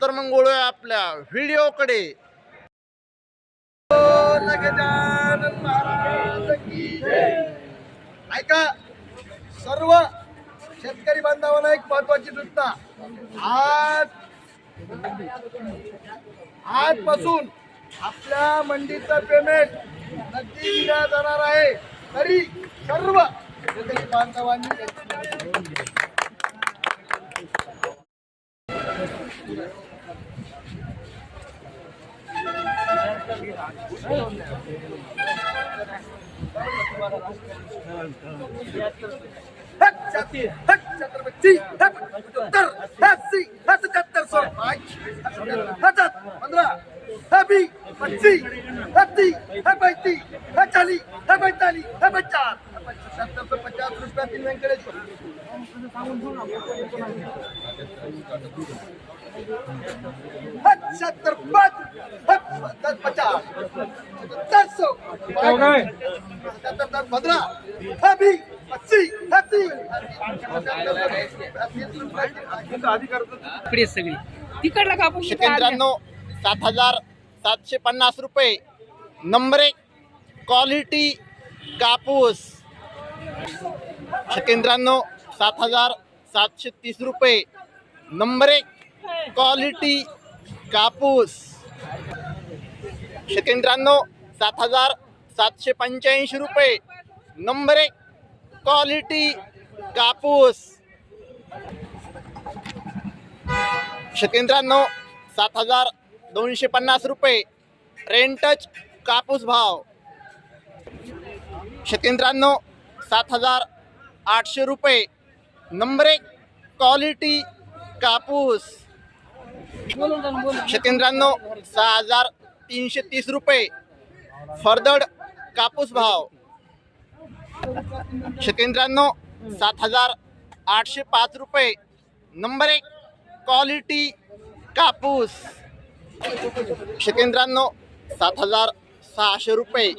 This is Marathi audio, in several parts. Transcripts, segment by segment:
तर मग वळूया आपल्या व्हिडिओकडे ऐका सर्व शेतकरी बांधवांना एक महत्वाची सूचना आज आजपासून आपल्या मंडीचं पेमेंट नक्की दिल्या जाणार आहे तरी सर्व शेतकरी बांधवांनी Thank you. सत्तर, हट सौ पाच, हट सत्तर, पच्चीस, पैंतीस, चालीस, पैंतालीस, पचास, सत्तर से पचास रुपया तीन वेंकटेश्वर सत्तर पाच पचास. दस सौ. दस पंद्रह इकडे सगळी. तिकडला. शेतकऱ्यांनो सात हजार सातशे पन्नास रुपये. नंबर एक क्वालिटी कापूस. शेतकऱ्यांनो सात हजार सातशे तीस रुपये. नंबर एक क्वालिटी कापूस. शेतकऱ्यांनो सात हजार सातशे पंच्याऐंशी रुपये. नंबर एक क्वालिटी कापूस. शेतकऱ्यांनो सात हजार दोनशे पन्नास रुपये. रेंटच कापूस भाव. शेतकऱ्यांनो सात हजार आठशे रुपये. नंबर एक क्वालिटी कापूस. शेतकऱ्यांनो सहा हज़ार तीनशे तीस रुपये. फरदड कापूस भाव. शेतकऱ्यांनो सात हज़ार आठशे पाच रुपये. नंबर एक क्वालिटी कापूस. शेतकऱ्यांनो सात हज़ार सहाशे रुपये.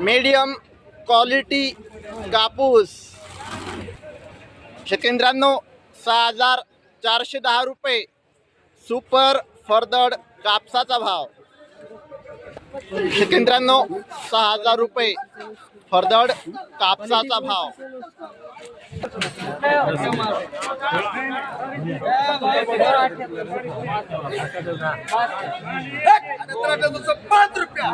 मीडियम क्वालिटी कापूस. शेतकऱ्यांनो सहा हज़ार चारशे दहा रुपये. सुपर फरदड कापसाचा भाव. शेतकऱ्यांनो सहा हजार रुपये फरदड कापसाचा भाव. पाच रुपया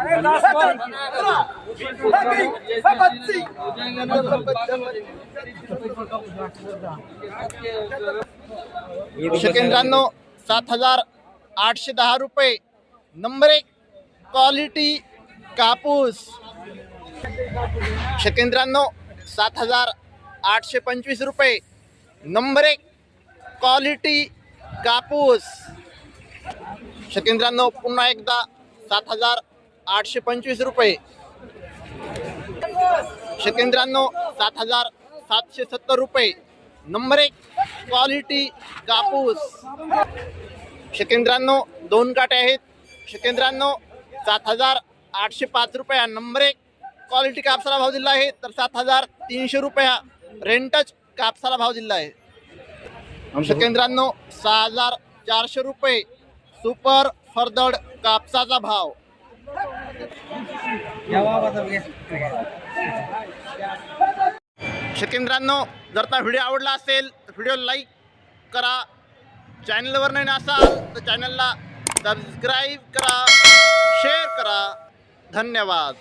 सात हजार आठशे दहा रुपये. नंबर एक क्वालिटी कापूस. शेतकऱ्यांनो सात हजार आठशे पंचवीस रुपये. नंबर एक क्वालिटी कापूस. शेतकऱ्यांनो पुन्हा एकदा सात हजार आठशे पंचवीस रुपये. शेतकऱ्यांनो सात हजार सातशे सत्तर रुपये. नंबर एक क्वालिटी कापूस. शकेंद्रांनो दोन काटे आहेत. शकेंद्रांनो सात हजार आठशे पाच रुपया. नंबर एक क्वालिटी कापसाला भाव दिला आहे तर सात हजार तीनशे रुपया. रेंटच कापसाला भाव दिला आहे. शकेंद्रांनो सहा हजार चारशे रुपये. सुपर फरदड कापसाचा भाव. शेतकऱ्यांनो जर का व्हिडिओ आवडला असेल तर व्हिडिओ लाईक करा. चॅनलवर नाही असाल तर चॅनलला सबस्क्राईब करा शेअर करा. धन्यवाद.